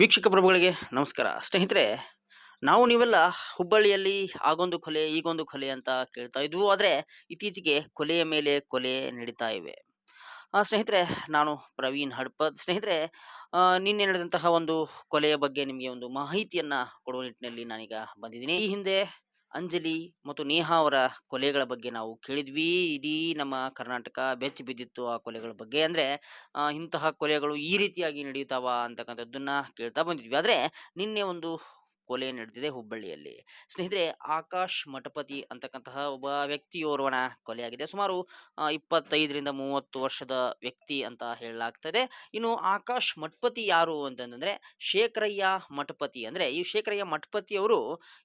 ವೀಕ್ಷಕ ಪ್ರಭುಗಳಿಗೆ ನಮಸ್ಕಾರ. ಸ್ನೇಹಿತರೆ, ನಾವು ನೀವೆಲ್ಲ ಹುಬ್ಬಳ್ಳಿಯಲ್ಲಿ ಆಗೊಂದು ಕೊಲೆ ಈಗೊಂದು ಕೊಲೆ ಅಂತ ಕೇಳ್ತಾ ಇದ್ವು. ಆದರೆ ಇತ್ತೀಚೆಗೆ ಕೊಲೆಯ ಮೇಲೆ ಕೊಲೆ ನಡೀತಾ ಇವೆ. ಸ್ನೇಹಿತರೆ, ನಾನು ಪ್ರವೀಣ್ ಹಡ್ಪದ್. ಸ್ನೇಹಿತರೆ ನಿನ್ನೆ ನಡೆದಂತಹ ಒಂದು ಕೊಲೆಯ ಬಗ್ಗೆ ನಿಮಗೆ ಒಂದು ಮಾಹಿತಿಯನ್ನು ಕೊಡುವ ನಿಟ್ಟಿನಲ್ಲಿ ನಾನೀಗ ಬಂದಿದ್ದೀನಿ. ಈ ಹಿಂದೆ ಅಂಜಲಿ ಮತ್ತು ನೇಹಾ ಅವರ ಕೊಲೆಗಳ ಬಗ್ಗೆ ನಾವು ಕೇಳಿದ್ವಿ. ಇಡೀ ನಮ್ಮ ಕರ್ನಾಟಕ ಬೆಚ್ಚಿ ಬಿದ್ದಿತ್ತು ಆ ಕೊಲೆಗಳ ಬಗ್ಗೆ. ಅಂದರೆ ಇಂತಹ ಕೊಲೆಗಳು ಈ ರೀತಿಯಾಗಿ ನಡೆಯುತ್ತಾವ ಅಂತಕ್ಕಂಥದ್ದನ್ನ ಕೇಳ್ತಾ ಬಂದಿದ್ವಿ. ಆದರೆ, ನಿನ್ನೆ ಒಂದು ಕೊಲೆ ನಡೆದಿದೆ ಹುಬ್ಬಳ್ಳಿಯಲ್ಲಿ. ಸ್ನೇಹಿತರೆ, ಆಕಾಶ್ ಮಠಪತಿ ಅಂತಕ್ಕಂತಹ ಒಬ್ಬ ವ್ಯಕ್ತಿಯೋರ್ವನ ಕೊಲೆಯಾಗಿದೆ. ಸುಮಾರು ಇಪ್ಪತ್ತೈದರಿಂದ ಮೂವತ್ತು ವರ್ಷದ ವ್ಯಕ್ತಿ ಅಂತ ಹೇಳಲಾಗ್ತದೆ. ಇನ್ನು ಆಕಾಶ್ ಮಠಪತಿ ಯಾರು ಅಂತಂದ್ರೆ, ಶೇಖರಯ್ಯ ಮಠಪತಿ ಅಂದ್ರೆ, ಈ ಶೇಖರಯ್ಯ ಮಠಪತಿ ಅವರು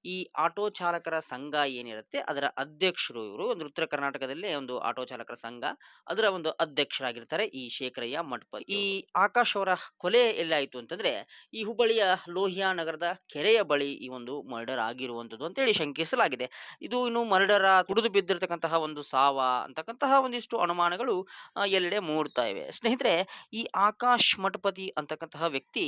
ಈ ಆಟೋ ಚಾಲಕರ ಸಂಘ ಏನಿರುತ್ತೆ, ಅದರ ಅಧ್ಯಕ್ಷರು ಇವರು. ಒಂದು ಉತ್ತರ ಕರ್ನಾಟಕದಲ್ಲಿ ಒಂದು ಆಟೋ ಚಾಲಕರ ಸಂಘ, ಅದರ ಒಂದು ಅಧ್ಯಕ್ಷರಾಗಿರ್ತಾರೆ ಈ ಶೇಖರಯ್ಯ ಮಠಪತಿ ಈ ಆಕಾಶ್ ಅವರ ಕೊಲೆ ಎಲ್ಲಾಯಿತು ಅಂತಂದ್ರೆ, ಈ ಹುಬ್ಬಳ್ಳಿಯ ಲೋಹಿಯಾ ನಗರದ ಕೆರೆಯ ಬಳಿ ಈ ಒಂದು ಮರ್ಡರ್ ಆಗಿರುವಂತದ್ದು ಅಂತೇಳಿ ಶಂಕಿಸಲಾಗಿದೆ. ಇದು ಇನ್ನು ಮರ್ಡರ್ ಕುಡಿದು ಬಿದ್ದಿರತಕ್ಕಂತಹ ಒಂದು ಸಾವ ಅಂತಕ್ಕಂತಹ ಒಂದಿಷ್ಟು ಅನುಮಾನಗಳು ಎಲ್ಲೆಡೆ ಮೂಡ್ತಾ ಇವೆ. ಸ್ನೇಹಿತರೆ, ಈ ಆಕಾಶ್ ಮಠಪತಿ ಅಂತಕ್ಕಂತಹ ವ್ಯಕ್ತಿ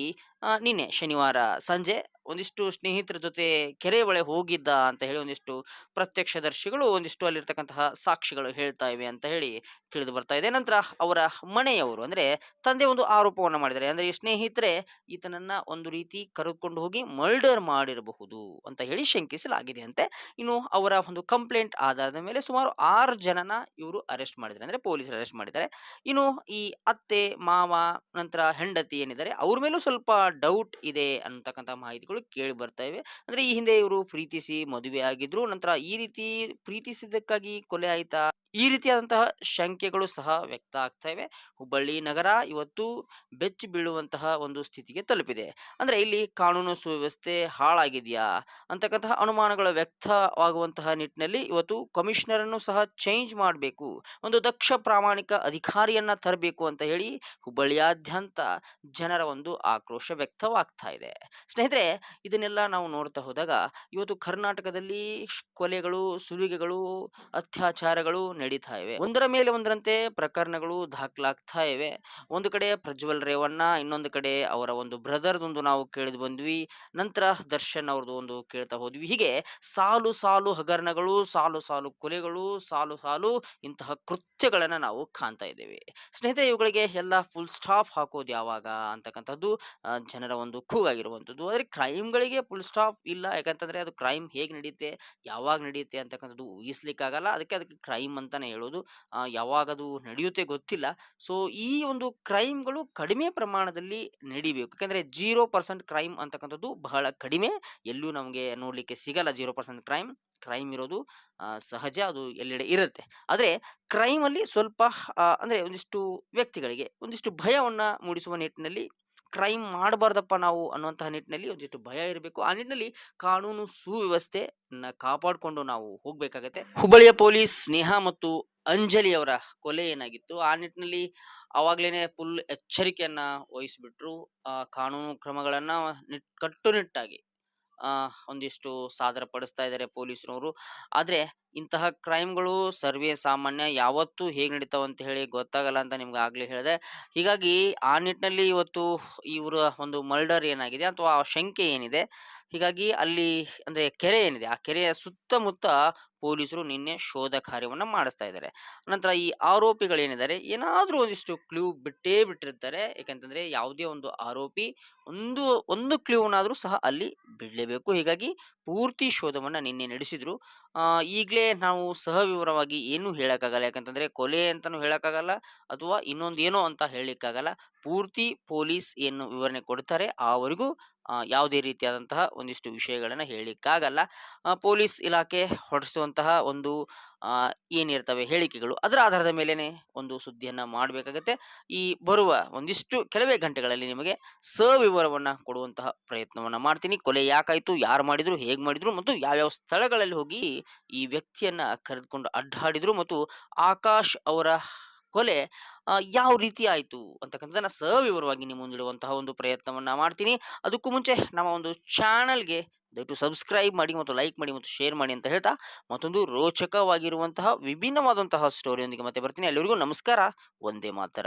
ನಿನ್ನೆ ಶನಿವಾರ ಸಂಜೆ ಒಂದಿಷ್ಟು ಸ್ನೇಹಿತರ ಜೊತೆ ಕೆರೆ ಒಳೆ ಹೋಗಿದ್ದ ಅಂತ ಹೇಳಿ ಒಂದಿಷ್ಟು ಪ್ರತ್ಯಕ್ಷದರ್ಶಿಗಳು, ಒಂದಿಷ್ಟು ಅಲ್ಲಿರ್ತಕ್ಕಂತಹ ಸಾಕ್ಷಿಗಳು ಹೇಳ್ತಾ ಇವೆ ಅಂತ ಹೇಳಿ ತಿಳಿದು ಬರ್ತಾ ಇದೆ. ನಂತರ ಅವರ ಮನೆಯವರು ಅಂದ್ರೆ ತಂದೆ ಒಂದು ಆರೋಪವನ್ನು ಮಾಡಿದ್ದಾರೆ. ಅಂದ್ರೆ ಈ ಸ್ನೇಹಿತರೆ ಈತನನ್ನ ಒಂದು ರೀತಿ ಕರೆದುಕೊಂಡು ಹೋಗಿ ಮರ್ಡರ್ ಮಾಡಿರಬಹುದು ಅಂತ ಹೇಳಿ ಶಂಕಿಸಲಾಗಿದೆ ಅಂತೆ ಇನ್ನು ಅವರ ಒಂದು ಕಂಪ್ಲೇಂಟ್ ಆಧಾರದ ಮೇಲೆ ಸುಮಾರು ಆರು ಜನನ ಇವರು ಅರೆಸ್ಟ್ ಮಾಡಿದ್ದಾರೆ. ಅಂದ್ರೆ ಪೊಲೀಸರು ಅರೆಸ್ಟ್ ಮಾಡಿದ್ದಾರೆ. ಇನ್ನು ಈ ಅತ್ತೆ, ಮಾವ, ನಂತರ ಹೆಂಡತಿ ಏನಿದ್ದಾರೆ, ಅವ್ರ ಮೇಲೂ ಸ್ವಲ್ಪ ಡೌಟ್ ಇದೆ ಅಂತಕ್ಕಂಥ ಮಾಹಿತಿಗಳು ಕೇಳಿ ಬರ್ತಾ ಇವೆ. ಅಂದ್ರೆ ಈ ಹಿಂದೆ ಇವರು ಪ್ರೀತಿಸಿ ಮದುವೆ ಆಗಿದ್ರು, ನಂತರ ಈ ರೀತಿ ಪ್ರೀತಿಸಿದ್ದಕ್ಕಾಗಿ ಕೊಲೆ ಆಯ್ತಾ? ಈ ರೀತಿಯಾದಂತಹ ಶಂಕೆಗಳು ಸಹ ವ್ಯಕ್ತ ಆಗ್ತಾ ಇವೆ. ಹುಬ್ಬಳ್ಳಿ ನಗರ ಇವತ್ತು ಬೆಚ್ಚಿ ಬೀಳುವಂತಹ ಒಂದು ಸ್ಥಿತಿಗೆ ತಲುಪಿದೆ. ಅಂದ್ರೆ ಇಲ್ಲಿ ಕಾನೂನು ಸುವ್ಯವಸ್ಥೆ ಹಾಳಾಗಿದೆಯಾ ಅಂತಕ್ಕಂತಹ ಅನುಮಾನಗಳು ವ್ಯಕ್ತವಾಗುವಂತಹ ನಿಟ್ಟಿನಲ್ಲಿ ಇವತ್ತು ಕಮಿಷನರ್ ಸಹ ಚೇಂಜ್ ಮಾಡಬೇಕು, ಒಂದು ದಕ್ಷ ಪ್ರಾಮಾಣಿಕ ಅಧಿಕಾರಿಯನ್ನ ತರಬೇಕು ಅಂತ ಹೇಳಿ ಹುಬ್ಬಳ್ಳಿಯಾದ್ಯಂತ ಜನರ ಒಂದು ಆಕ್ರೋಶ ವ್ಯಕ್ತವಾಗ್ತಾ ಇದೆ. ಸ್ನೇಹಿತರೆ, ಇದನ್ನೆಲ್ಲ ನಾವು ನೋಡ್ತಾ ಹೋದಾಗ, ಇವತ್ತು ಕರ್ನಾಟಕದಲ್ಲಿ ಕೊಲೆಗಳು, ಸುಲಿಗೆಗಳು, ಅತ್ಯಾಚಾರಗಳು ನಡೀತಾ ಇವೆ. ಒಂದರ ಮೇಲೆ ಒಂದರಂತೆ ಪ್ರಕರಣಗಳು ದಾಖಲಾಗ್ತಾ ಇವೆ. ಒಂದು ಕಡೆ ಪ್ರಜ್ವಲ್ ರೇವಣ್ಣ, ಇನ್ನೊಂದು ಕಡೆ ಅವರ ಒಂದು ಬ್ರದರ್ದೊಂದು ನಾವು ಕೇಳಿದ್ ಬಂದ್ವಿ. ನಂತರ ದರ್ಶನ್ ಅವ್ರದ್ದು ಒಂದು ಕೇಳ್ತಾ ಹೋದ್ವಿ. ಹೀಗೆ ಸಾಲು ಸಾಲು ಹಗರಣಗಳು, ಸಾಲು ಸಾಲು ಕೊಲೆಗಳು, ಸಾಲು ಸಾಲು ಇಂತಹ ಕೃತ್ಯಗಳನ್ನ ನಾವು ಕಾಣ್ತಾ ಇದ್ದೇವೆ. ಸ್ನೇಹಿತರೆ, ಇವುಗಳಿಗೆ ಎಲ್ಲ ಫುಲ್ ಸ್ಟಾಪ್ ಹಾಕೋದು ಯಾವಾಗ ಅಂತಕ್ಕಂಥದ್ದು ಜನರ ಒಂದು ಕೂಗಾಗಿರುವಂಥದ್ದು. ಆದರೆ ಕ್ರೈಮ್ಗಳಿಗೆ ಫುಲ್ ಸ್ಟಾಪ್ ಇಲ್ಲ. ಯಾಕಂತಂದ್ರೆ ಅದು ಕ್ರೈಮ್ ಹೇಗೆ ನಡೆಯುತ್ತೆ ಯಾವಾಗ ನಡೆಯುತ್ತೆ ಅಂತಕ್ಕಂಥದ್ದು ಊಹಿಸ್ಲಿಕ್ಕಾಗಲ್ಲ. ಅದಕ್ಕೆ ಅದಕ್ಕೆ ಕ್ರೈಮ್ ಅಂತಾನೆ ಹೇಳೋದು ಯಾವಾಗ ಅದು ನಡೆಯುತ್ತೆ ಗೊತ್ತಿಲ್ಲ. ಸೊ, ಈ ಒಂದು ಕ್ರೈಮ್ಗಳು ಕಡಿಮೆ ಪ್ರಮಾಣದಲ್ಲಿ ನಡಿಬೇಕು. ಯಾಕಂದರೆ ಜೀರೋ ಪರ್ಸೆಂಟ್ ಕ್ರೈಮ್ ಅಂತಕ್ಕಂಥದ್ದು ಬಹಳ ಕಡಿಮೆ. ಎಲ್ಲೂ ನಮಗೆ ನೋಡಲಿಕ್ಕೆ ಸಿಗಲ್ಲ ಜೀರೋ ಪರ್ಸೆಂಟ್ ಕ್ರೈಮ್. ಕ್ರೈಮ್ ಇರೋದು ಸಹಜ, ಅದು ಎಲ್ಲೆಡೆ ಇರುತ್ತೆ. ಆದರೆ ಕ್ರೈಮ್ ಅಲ್ಲಿ ಸ್ವಲ್ಪ ಅಂದ್ರೆ ಒಂದಿಷ್ಟು ವ್ಯಕ್ತಿಗಳಿಗೆ ಒಂದಿಷ್ಟು ಭಯವನ್ನ ಮೂಡಿಸುವ ನಿಟ್ಟಿನಲ್ಲಿ ಕ್ರೈಮ್ ಮಾಡಬಾರ್ದಪ್ಪ ನಾವು ಅನ್ನುವಂತಹ ನಿಟ್ಟಿನಲ್ಲಿ ಒಂದಿಷ್ಟು ಭಯ ಇರಬೇಕು. ಆ ನಿಟ್ಟಿನಲ್ಲಿ ಕಾನೂನು ಸುವ್ಯವಸ್ಥೆ ಕಾಪಾಡಿಕೊಂಡು ನಾವು ಹೋಗ್ಬೇಕಾಗತ್ತೆ. ಹುಬ್ಬಳ್ಳಿಯ ಪೊಲೀಸ್ ಸ್ನೇಹ ಮತ್ತು ಅಂಜಲಿ ಅವರ ಕೊಲೆ ಏನಾಗಿತ್ತು? ಆ ನಿಟ್ಟಿನಲ್ಲಿ ಅವಾಗ್ಲೇನೆ ಫುಲ್ ಎಚ್ಚರಿಕೆಯನ್ನ ವಹಿಸ್ಬಿಟ್ರು. ಆ ಕಾನೂನು ಕ್ರಮಗಳನ್ನ ನಿಟ್ ಕಟ್ಟುನಿಟ್ಟಾಗಿ ಒಂದಿಷ್ಟು ಸಾದರ ಪಡಿಸ್ತಾ ಇದ್ದಾರೆ ಪೊಲೀಸರವರು ಆದರೆ ಇಂತಹ ಕ್ರೈಮ್ಗಳು ಸರ್ವೇ ಸಾಮಾನ್ಯ, ಯಾವತ್ತೂ ಹೇಗೆ ನಡೀತಾವ ಅಂತ ಹೇಳಿ ಗೊತ್ತಾಗಲ್ಲ ಅಂತ ನಿಮ್ಗೆ ಆಗಲೇ ಹೇಳಿದೆ. ಹೀಗಾಗಿ ಆ ನಿಟ್ಟಿನಲ್ಲಿ ಇವತ್ತು ಇವರ ಒಂದು ಮರ್ಡರ್ ಏನಾಗಿದೆ ಅಥವಾ ಆ ಶಂಕೆ ಏನಿದೆ, ಹೀಗಾಗಿ ಅಲ್ಲಿ ಅಂದ್ರೆ ಕೆರೆ ಏನಿದೆ, ಆ ಕೆರೆಯ ಸುತ್ತಮುತ್ತ ಪೊಲೀಸರು ನಿನ್ನೆ ಶೋಧ ಕಾರ್ಯವನ್ನ ಮಾಡಿಸ್ತಾ ಇದ್ದಾರೆ ನಂತರ ಈ ಆರೋಪಿಗಳೇನಿದ್ದಾರೆ ಏನಾದರೂ ಒಂದಿಷ್ಟು ಕ್ಲೂ ಬಿಟ್ಟೇ ಬಿಟ್ಟಿರ್ತಾರೆ. ಯಾಕಂತಂದರೆ ಯಾವುದೇ ಒಂದು ಆರೋಪಿ, ಒಂದು ಒಂದು ಕ್ಲೂನಾದ್ರೂ ಸಹ ಅಲ್ಲಿ ಬಿಡಲೇಬೇಕು. ಹೀಗಾಗಿ ಪೂರ್ತಿ ಶೋಧವನ್ನು ನಿನ್ನೆ ನಡೆಸಿದ್ರು. ಈಗಲೇ ನಾವು ಸಹವಿವರವಾಗಿ ಏನೂ ಹೇಳೋಕ್ಕಾಗಲ್ಲ. ಯಾಕಂತಂದರೆ ಕೊಲೆ ಅಂತಲೂ ಹೇಳೋಕ್ಕಾಗಲ್ಲ, ಅಥವಾ ಇನ್ನೊಂದು ಏನೋ ಅಂತ ಹೇಳಲಿಕ್ಕಾಗಲ್ಲ. ಪೂರ್ತಿ ಪೊಲೀಸ್ ಏನು ವಿವರಣೆ ಕೊಡ್ತಾರೆ, ಆವರೆಗೂ ಯಾವುದೇ ರೀತಿಯಾದಂತಹ ಒಂದಿಷ್ಟು ವಿಷಯಗಳನ್ನು ಹೇಳಲಿಕ್ಕಾಗಲ್ಲ. ಪೊಲೀಸ್ ಇಲಾಖೆ ಹೊರಡಿಸುವಂತಹ ಒಂದು ಏನಿರ್ತವೆ ಹೇಳಿಕೆಗಳು, ಅದರ ಆಧಾರದ ಮೇಲೆನೆ ಒಂದು ಸುದ್ದಿಯನ್ನ ಮಾಡಬೇಕಾಗತ್ತೆ. ಈ ಬರುವ ಒಂದಿಷ್ಟು ಕೆಲವೇ ಗಂಟೆಗಳಲ್ಲಿ ನಿಮಗೆ ಸವಿವರವನ್ನು ಕೊಡುವಂತಹ ಪ್ರಯತ್ನವನ್ನ ಮಾಡ್ತೀನಿ. ಕೊಲೆ ಯಾಕಾಯಿತು, ಯಾರು ಮಾಡಿದ್ರು, ಹೇಗೆ ಮಾಡಿದ್ರು ಮತ್ತು ಯಾವ್ಯಾವ ಸ್ಥಳಗಳಲ್ಲಿ ಹೋಗಿ ಈ ವ್ಯಕ್ತಿಯನ್ನ ಕರೆದುಕೊಂಡು ಅಡ್ಡಾಡಿದ್ರು ಮತ್ತು ಆಕಾಶ್ ಅವರ ಕೊಲೆ ಯಾವ ರೀತಿ ಆಯಿತು ಅಂತಕ್ಕಂಥದ್ದನ್ನು ಸವಿವರವಾಗಿ ನಿಮ್ಮ ಮುಂದಿಡುವಂತಹ ಒಂದು ಪ್ರಯತ್ನವನ್ನ ಮಾಡ್ತೀನಿ. ಅದಕ್ಕೂ ಮುಂಚೆ ನಮ್ಮ ಒಂದು ಚಾನಲ್ಗೆ ದಯವಿಟ್ಟು ಸಬ್ಸ್ಕ್ರೈಬ್ ಮಾಡಿ ಮತ್ತು ಲೈಕ್ ಮಾಡಿ ಮತ್ತು ಶೇರ್ ಮಾಡಿ ಅಂತ ಹೇಳ್ತಾ ಮತ್ತೊಂದು ರೋಚಕವಾಗಿರುವಂತಹ ವಿಭಿನ್ನವಾದಂತಹ ಸ್ಟೋರಿಯೊಂದಿಗೆ ಮತ್ತೆ ಬರ್ತೀನಿ. ಎಲ್ಲರಿಗೂ ನಮಸ್ಕಾರ. ಒಂದೇ ಮಾತರಂ.